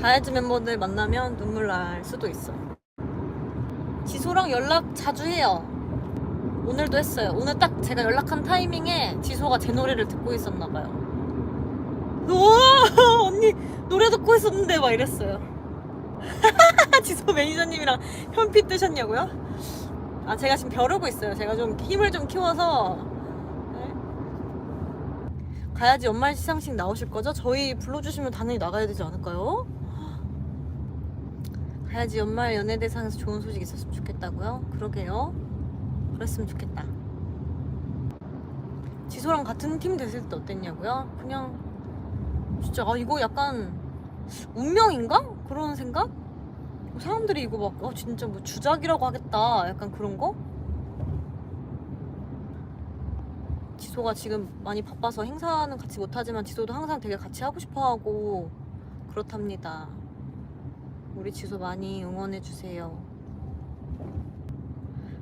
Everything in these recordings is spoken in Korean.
가야지 멤버들 만나면 눈물 날 수도 있어. 지소랑 연락 자주 해요. 오늘도 했어요. 오늘 딱 제가 연락한 타이밍에 지소가 제 노래를 듣고 있었나 봐요. 우와 언니 노래 듣고 있었는데 막 이랬어요. 지소 매니저님이랑 현피 뜨셨냐고요? 아 제가 지금 벼르고 있어요. 제가 좀 힘을 좀 키워서 네. 가야지 연말 시상식 나오실 거죠? 저희 불러주시면 당연히 나가야 되지 않을까요? 가야지 연말 연예대상에서 좋은 소식 있었으면 좋겠다고요? 그러게요. 그랬으면 좋겠다. 지소랑 같은 팀 됐을 때 어땠냐고요? 그냥 진짜 아 이거 약간 운명인가? 그런 생각? 사람들이 이거 막 어, 진짜 뭐 주작이라고 하겠다 약간 그런 거? 지소가 지금 많이 바빠서 행사는 같이 못하지만 지소도 항상 되게 같이 하고 싶어 하고 그렇답니다. 우리 지소 많이 응원해 주세요.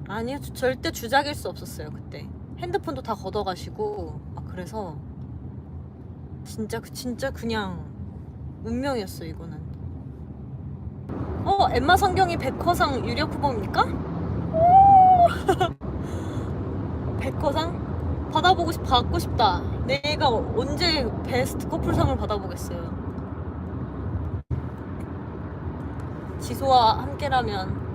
아니요, 저- 절대 주작일 수 없었어요 그때. 핸드폰도 다 걷어가시고 막 그래서 진짜 그- 진짜 그냥 운명이었어 이거는. 어, 엠마 성경이 백허상 유력 후보입니까? 백허상 받아보고 싶 받고 싶다. 내가 언제 베스트 커플상을 받아보겠어요. 지소와 함께라면